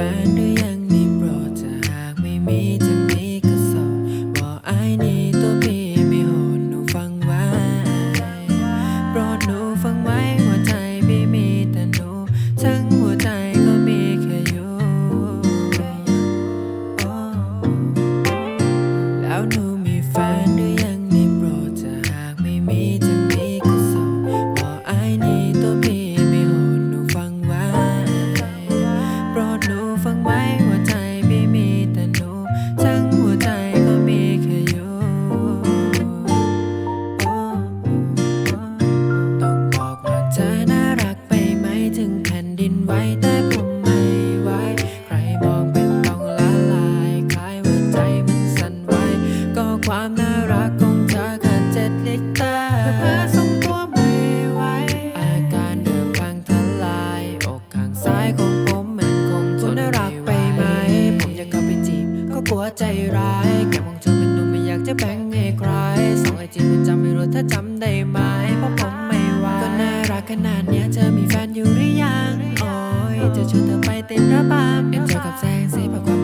แฟนหรือยังนี่โปรดถ้าหากไม่มีเธอ ไหวแต่ผมไม่ไหวใครมองเป็นต้องละลายคลายว่าใจมันสั่นไหวก็ความน่ารักของเธอขาดเจ็ดลิตรเพื่อส่งตัวไม่ไหวอาการเดือดพังทลายอกข้างซ้ายของผมมันคงทนน่ารักไปไหม ผมอยากเข้าไปจีบก็กลัวใจร้ายแค่มองเธอเป็นหนุ่มไม่อยากจะแบ่งให้ใครสองไอจีมันจำไม่รู้ถ้าจำได้ไหมเพราะผมไม่ไหวก็น่ารักขนาดเนี้ยเธอมีแฟนอยู่ จะชวนเธอไปเต้นระบำเอ็นจอยกับแสงสีพระ